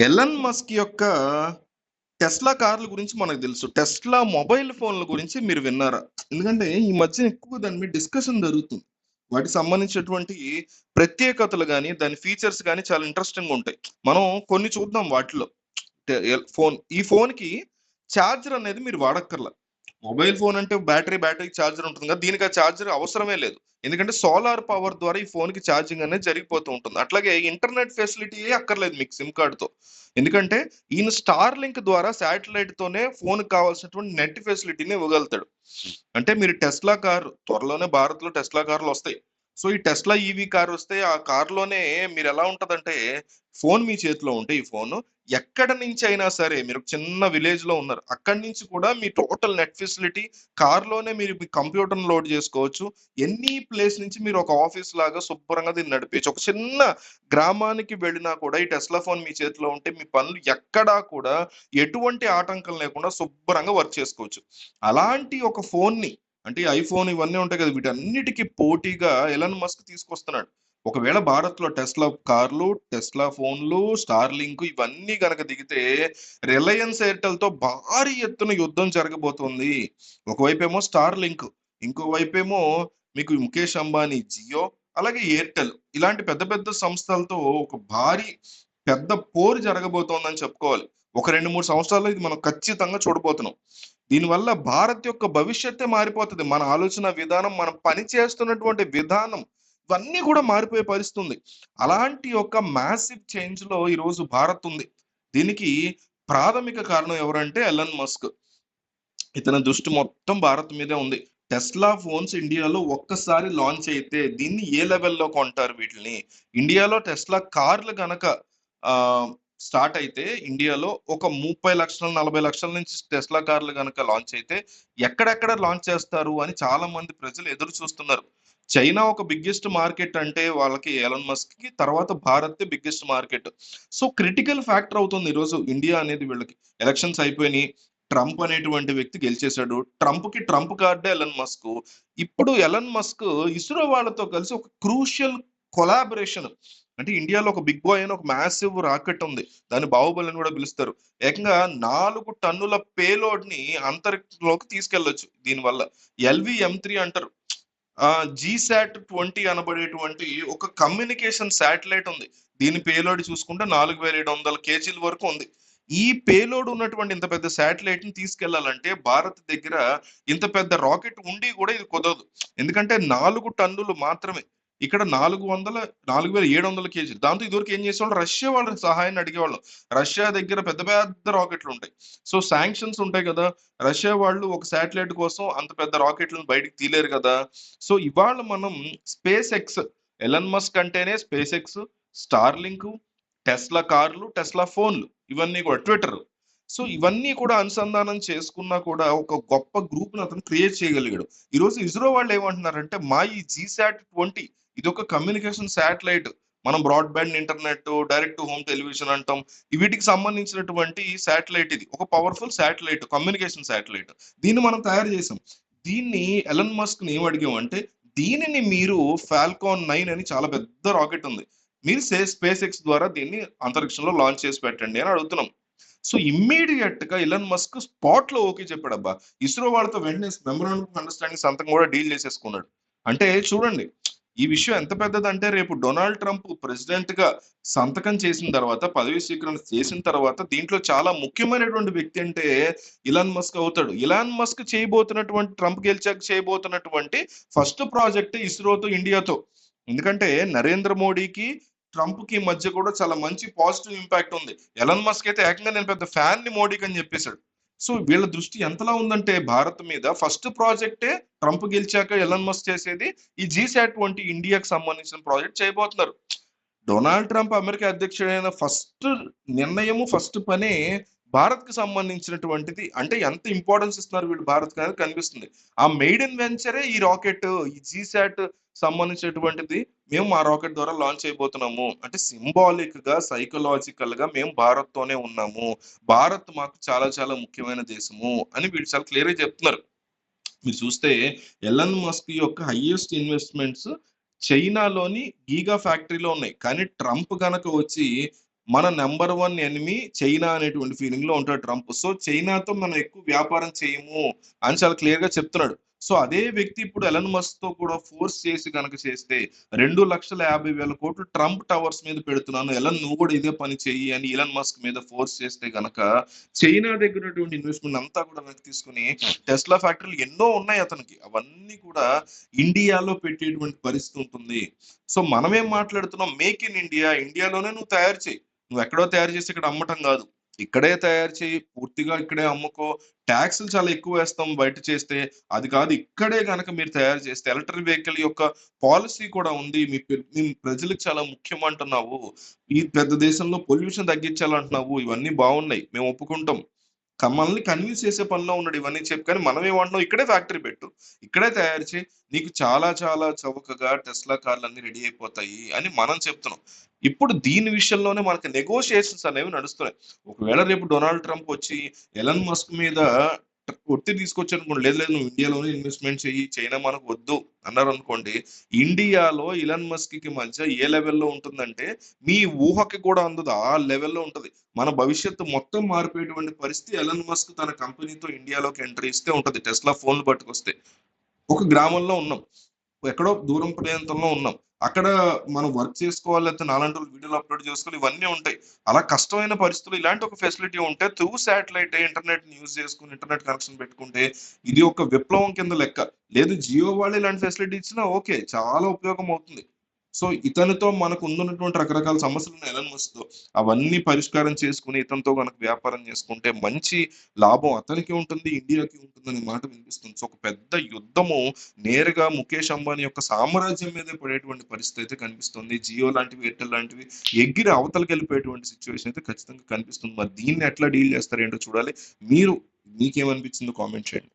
Elon Musk యొక్క Tesla కార్ల గురించి మనకు తెలుసు. టెస్లా మొబైల్ ఫోన్ల గురించి మీరు విన్నారా? ఎందుకంటే ఈ మధ్య ఎక్కువ దాని మీద డిస్కషన్ జరుగుతుంది. వాటికి సంబంధించినటువంటి ప్రత్యేకతలు కానీ దాని ఫీచర్స్ కానీ చాలా ఇంట్రెస్టింగ్ ఉంటాయి. మనం కొన్ని చూద్దాం వాటిలో. ఫోన్ ఈ ఫోన్‌కి చార్జర్ అనేది మీరు వాడక్కర్లా. మొబైల్ ఫోన్ అంటే బ్యాటరీ, బ్యాటరీ చార్జర్ ఉంటుంది కదా! దీనికి ఆ ఛార్జర్ అవసరమే లేదు. ఎందుకంటే సోలార్ పవర్ ద్వారా ఈ ఫోన్‌కి ఛార్జింగ్ అనేది జరిగిపోతూ ఉంటుంది. అట్లాగే ఇంటర్నెట్ ఫెసిలిటీ అక్కర్లేదు మీకు సిమ్ కార్డుతో ఎందుకంటే ఈయన స్టార్ లింక్ ద్వారా శాటిలైట్‌తోనే ఫోన్ కావాల్సినటువంటి నెట్ ఫెసిలిటీని ఇవ్వగలుగుతాడు. అంటే మీరు టెస్లా కార్ త్వరలోనే భారత్‌లో టెస్లా కార్‌లొస్తాయి. సో, ఈ టెస్లా ఈవీ కార్ వస్తే ఆ కార్‌లోనే మీరు ఎలా ఉంటుందంటే ఫోన్ మీ చేతిలో ఉంటే ఈ ఫోను ఎక్కడి అయినా సరే మీరు చిన్న విలేజ్‌లో ఉన్నారు. అక్కడి నుంచి కూడా మీ టోటల్ నెట్ ఫెసిలిటీ కార్‌లోనే మీరు మీ కంప్యూటర్‌ని లోడ్ చేసుకోవచ్చు. ఎన్ని ప్లేస్ నుంచి మీరు ఒక ఆఫీస్ లాగా శుభ్రంగా దీన్ని నడిపించు ఒక చిన్న గ్రామానికి వెళ్ళినా కూడా ఈ టెస్లా ఫోన్ మీ చేతిలో ఉంటే మీ పనులు ఎక్కడా కూడా ఎటువంటి ఆటంకం లేకుండా శుభ్రంగా వర్క్ చేసుకోవచ్చు. అలాంటి ఒక ఫోన్‌ని అంటే ఐఫోన్ ఇవన్నీ ఉంటాయి కదా! వీటన్నిటికి పోటీగా ఎలన్ మస్క్ తీసుకొస్తున్నాడు. ఒకవేళ భారత్‌లో టెస్లా కార్లు, టెస్లా ఫోన్లు, స్టార్ లింక్ ఇవన్నీ గనక దిగితే రిలయన్స్ ఎయిర్‌టెల్‌తో భారీ ఎత్తున యుద్ధం జరగబోతోంది ఒకవైపేమో స్టార్‌లింక్, ఇంకోవైపేమో మీకు ముఖేష్ అంబానీ జియో, అలాగే ఎయిర్‌టెల్ ఇలాంటి పెద్ద పెద్ద సంస్థలతో ఒక భారీ పెద్ద పోరు జరగబోతోందని చెప్పుకోవాలి. ఒక 2, 3 సంవత్సరాల్లో ఇది మనం ఖచ్చితంగా చూడబోతున్నాం. దీనివల్ల భారత్ యొక్క భవిష్యత్తే మారిపోతుంది మన ఆలోచన విధానం, మనం పని చేస్తున్నటువంటి విధానం ఇవన్నీ కూడా మారిపోయే పరిస్థితి ఉంది. అలాంటి ఒక మ్యాసివ్ చేంజ్లో ఈరోజు భారత్ ఉంది. దీనికి ప్రాథమిక కారణం ఎవరంటే ఎలన్ మస్క్. ఇతని దృష్టి మొత్తం భారత్ మీదే ఉంది. టెస్లా ఫోన్స్ ఇండియాలో ఒక్కసారి లాంచ్ అయితే దీన్ని ఏ లెవెల్‌లో కొంటారు వీటిని ఇండియాలో టెస్లా కార్లు గనక స్టార్ట్ అయితే ఇండియాలో ఒక ముప్పై లక్షల నలభై లక్షల నుంచి టెస్లా కార్లు గనక లాంచ్ అయితే ఎక్కడెక్కడ లాంచ్ చేస్తారు అని చాలా మంది ప్రజలు ఎదురు చూస్తున్నారు. చైనా ఒక బిగ్గెస్ట్ మార్కెట్ అంటే వాళ్ళకి ఎలన్ మస్క్‌కి తర్వాత Bharat biggest market. So, critical factor అవుతుంది ఈరోజు ఇండియా అనేది వీళ్ళకి. ఎలక్షన్స్ అయిపోయినాయి ట్రంప్ అనేటువంటి వ్యక్తి గెలిచేశాడు ట్రంప్కి ట్రంప్ కార్డే ఎలన్ మస్క్. ఇప్పుడు ఎలన్ మస్క్ ఇస్రో వాళ్ళతో కలిసి ఒక క్రూషియల్ కొలాబరేషన్ అంటే ఇండియాలో ఒక బిగ్ బాయ్ అని ఒక మాసివ్ రాకెట్ ఉంది. దాన్ని బాహుబలి అని కూడా పిలుస్తారు. ఏకంగా నాలుగు టన్నుల పేలోడ్ని అంతరిక్షంలోకి తీసుకెళ్ళొచ్చు దీనివల్ల. ఎల్‌వి-ఎం3 అంటారు. ఆహ్, జీసాట్ 20 అనబడేటువంటి ఒక కమ్యూనికేషన్ శాటిలైట్ ఉంది. దీని పేలోడ్ చూసుకుంటే 4700 కేజీల వరకు ఉంది. ఈ పేలోడ్ ఉన్నటువంటి ఇంత పెద్ద శాటిలైట్‌ని తీసుకెళ్ళాలంటే భారత్ దగ్గర ఇంత పెద్ద రాకెట్ ఉండి కూడా ఇది కుదరదు. ఎందుకంటే నాలుగు టన్నులు మాత్రమే. ఇక్కడ 400 4700 కేజీలు. దాంతో ఇదివరకు ఏం చేసేవాళ్ళు రష్యా వాళ్ళ సహాయాన్ని అడిగేవాళ్ళం. రష్యా దగ్గర పెద్ద పెద్ద రాకెట్లు ఉంటాయి. సో, శాంక్షన్స్ ఉంటాయి కదా! రష్యా వాళ్ళు ఒక శాటిలైట్ కోసం అంత పెద్ద రాకెట్‌లను బయటికి తీలేరు కదా! సో, ఇవాళ మనం స్పేస్ ఎక్స్ ఎలన్ మస్క్ అంటేనే స్పేస్ ఎక్స్, స్టార్‌లింక్, టెస్లా కార్లు, టెస్లా ఫోన్లు ఇవన్నీ కూడా ట్విట్టర్. సో, ఇవన్నీ కూడా అనుసంధానం చేసుకున్నా కూడా ఒక గొప్ప గ్రూప్‌ని అతను క్రియేట్ చేయగలిగాడు. ఈరోజు ఇస్రో వాళ్ళు ఏమంటున్నారంటే మా ఈ జీసాట్ ఇది ఒక కమ్యూనికేషన్ శాటిలైట్. మనం broadband internet, direct to home television అంటాం. వీటికి సంబంధించినటువంటి శాటిలైట్ ఇది. ఒక పవర్‌ఫుల్ శాటిలైట్ కమ్యూనికేషన్ శాటిలైట్. దీన్ని మనం తయారు చేసాం. దీన్ని ఎలన్ మస్క్‌ని ఏమి అడిగామంటే దీనిని మీరు ఫాల్కాన్ నైన్ అని చాలా పెద్ద రాకెట్ ఉంది. మీరు సే స్పేస్ ఎక్స్ ద్వారా దీన్ని అంతరిక్షంలో లాంచ్ చేసి పెట్టండి అని అడుగుతున్నాం. సో, ఇమ్మీడియేట్‌గా ఇలన్ మస్క్ స్పాట్లో ఓకే చెప్పాడబ్బా! ఇస్రో వాళ్ళతో వెంటనే మెమోరాండం అండర్‌స్టాండింగ్ సంతకం కూడా డీల్ చేసేసుకున్నాడు. అంటే చూడండి ఈ విషయం ఎంత పెద్దదంటే రేపు డొనాల్డ్ ట్రంప్ ప్రెసిడెంట్‌గా సంతకం చేసిన తర్వాత పదవి స్వీకరణ చేసిన తర్వాత దీంట్లో చాలా ముఖ్యమైనటువంటి వ్యక్తి అంటే ఇలాన్ మస్క్ అవుతాడు. ఇలాన్ మస్క్ చేయబోతున్నటువంటి ట్రంప్ గెలిచాక చేయబోతున్నటువంటి ఫస్ట్ ప్రాజెక్ట్ ఇస్రోతో ఇండియాతో. ఎందుకంటే నరేంద్ర మోడీకి, ట్రంప్‌కి మధ్య కూడా చాలా మంచి పాజిటివ్ ఇంపాక్ట్ ఉంది. ఎలన్ మస్క్ అయితే ఏకంగా నేను పెద్ద ఫ్యాన్ని మోడీకి అని చెప్పేసాడు. సో, వీళ్ళ దృష్టి ఎంతలా ఉందంటే భారత్ మీద ఫస్ట్ ప్రాజెక్టే ట్రంప్ గెలిచాక ఎలన్ మస్క్ చేసేది ఈ జీసాట్ 20 ఇండియాకి సంబంధించిన ప్రాజెక్ట్ చేయబోతున్నారు. డొనాల్డ్ ట్రంప్ అమెరికా అధ్యక్షుడైన ఫస్ట్ నిర్ణయము, ఫస్ట్ పనే భారత్‌కి సంబంధించినటువంటిది. అంటే ఎంత ఇంపార్టెన్స్ ఇస్తున్నారు వీళ్ళు భారత్ అనేది కనిపిస్తుంది. ఆ మెయిడ్ ఇన్ వెంచరే ఈ రాకెట్ ఈ జీసాట్ సంబంధించినటువంటిది మేము మా రాకెట్ ద్వారా లాంచ్ అయిపోతున్నాము అంటే సింబాలిక్‌గా, సైకలాజికల్‌గా మేము భారత్‌తోనే ఉన్నాము. భారత్ మాకు చాలా చాలా ముఖ్యమైన దేశము అని వీళ్ళు చాలా క్లియర్‌గా చెప్తున్నారు. మీరు చూస్తే ఎలన్ మస్క్ యొక్క హైయెస్ట్ ఇన్వెస్ట్‌మెంట్స్ చైనాలోని గీగా ఫ్యాక్టరీలో ఉన్నాయి. కానీ ట్రంప్ గనక వచ్చి మన నెంబర్ వన్ ఎనిమి చైనా అనేటువంటి ఫీలింగ్లో ఉంటాడు ట్రంప్. సో చైనాతో మనం ఎక్కువ వ్యాపారం చేయము అని చాలా క్లియర్గా చెప్తున్నాడు. సో అదే వ్యక్తి ఇప్పుడు ఎలన్ మస్క్తో కూడా ఫోర్స్ చేసి కనుక చేస్తే రెండు లక్షల యాభై వేల కోట్లు ట్రంప్ టవర్స్ మీద పెడుతున్నాను. ఎలన్ నువ్వు కూడా ఇదే పని చెయ్యి అని ఎలన్ మస్క్ మీద ఫోర్స్ చేస్తే గనక చైనా దగ్గర ఉన్నటువంటి ఇన్వెస్ట్మెంట్ అంతా కూడా వెనక్కి తీసుకుని టెస్లా ఫ్యాక్టరీలు ఎన్నో ఉన్నాయి అతనికి. అవన్నీ కూడా ఇండియాలో పెట్టేటువంటి పరిస్థితి ఉంటుంది. సో మనమేం మాట్లాడుతున్నాం? మేక్ ఇన్ ఇండియా ఇండియాలోనే నువ్వు తయారు చేయి. నువ్వు ఎక్కడో తయారు చేసి ఇక్కడ అమ్మటం కాదు. ఇక్కడే తయారు చేయి పూర్తిగా ఇక్కడే అమ్ముకో. ట్యాక్స్లు చాలా ఎక్కువ వేస్తాం బయట చేస్తే. అది కాదు ఇక్కడే కనుక మీరు తయారు చేస్తే ఎలక్ట్రిక్ వెహికల్ యొక్క పాలసీ కూడా ఉంది. మీ మీ ప్రజలకు చాలా ముఖ్యం అంటున్నావు. ఈ పెద్ద దేశంలో పొల్యూషన్ తగ్గించాలంటున్నావు. ఇవన్నీ బాగున్నాయి. మేము ఒప్పుకుంటాం. మనల్ని కన్విన్స్ చేసే పనిలో ఉన్నాడు ఇవన్నీ చెప్పు కానీ మనం ఏమంటున్నాం ఇక్కడే ఫ్యాక్టరీ పెట్టు. ఇక్కడే తయారు చేయి. నీకు చాలా చాలా చౌకగా టెస్లా కార్లు అన్ని రెడీ అయిపోతాయి అని మనం చెప్తున్నాం. ఇప్పుడు దీని విషయంలోనే మనకి నెగోషియేషన్స్ అనేవి నడుస్తున్నాయి. ఒకవేళ రేపు డొనాల్డ్ ట్రంప్ వచ్చి ఎలన్ మస్క్ మీద ఒత్తిడి తీసుకొచ్చారు అనుకోండి లేదు లేదు నువ్వు ఇండియాలోనే ఇన్వెస్ట్మెంట్ చెయ్యి చైనా మనకు వద్దు అన్నారు అనుకోండి ఇండియాలో ఇలన్ మస్క్కి మధ్య ఏ లెవెల్లో ఉంటుందంటే మీ ఊహకి కూడా అందదు ఆ లెవెల్లో ఉంటది. మన భవిష్యత్తు మొత్తం మారిపోయేటువంటి పరిస్థితి ఎలన్ మస్క్ తన కంపెనీతో ఇండియాలోకి ఎంట్రీ ఇస్తే ఉంటది టెస్లా ఫోన్లు పట్టుకొస్తే. ఒక గ్రామంలో ఉన్నాం. ఎక్కడో దూరం ప్రాంతంలో ఉన్నాం. అక్కడ మనం వర్క్ చేసుకోవాలి లేకపోతే నాలుగు వీడియోలు అప్లోడ్ చేసుకోవాలి ఇవన్నీ ఉంటాయి. అలా కష్టమైన పరిస్థితులు ఇలాంటి ఒక ఫెసిలిటీ ఉంటే త్రూ శాటిలైట్ ఇంటర్నెట్ యూజ్ చేసుకుని ఇంటర్నెట్ కనెక్షన్ పెట్టుకుంటే ఇది ఒక విప్లవం కింద లెక్క. లేదు జియో వాళ్ళు ఇలాంటి ఫెసిలిటీ ఇచ్చినా ఓకే చాలా ఉపయోగం అవుతుంది. సో ఇతనితో మనకు ఉన్నటువంటి రకరకాల సమస్యలు ఎలా వస్తుందో అవన్నీ పరిష్కారం చేసుకుని ఇతనితో కనుక వ్యాపారం చేసుకుంటే మంచి లాభం అతనికి ఉంటుంది ఇండియాకి ఉంటుందనే మాట వినిపిస్తుంది. సో ఒక పెద్ద యుద్ధము నేరుగా ముఖేష్ అంబానీ యొక్క సామ్రాజ్యం మీదే పడేటువంటి పరిస్థితి అయితే కనిపిస్తుంది. జియో లాంటివి ఎయిర్టెల్ లాంటివి ఎగిరి అవతలకి వెళ్ళిపోయేటువంటి సిచ్యువేషన్ అయితే ఖచ్చితంగా కనిపిస్తుంది. మరి దీన్ని ఎట్లా డీల్ చేస్తారేంటో చూడాలి. మీరు మీకేమనిపించిందో కామెంట్ చేయండి.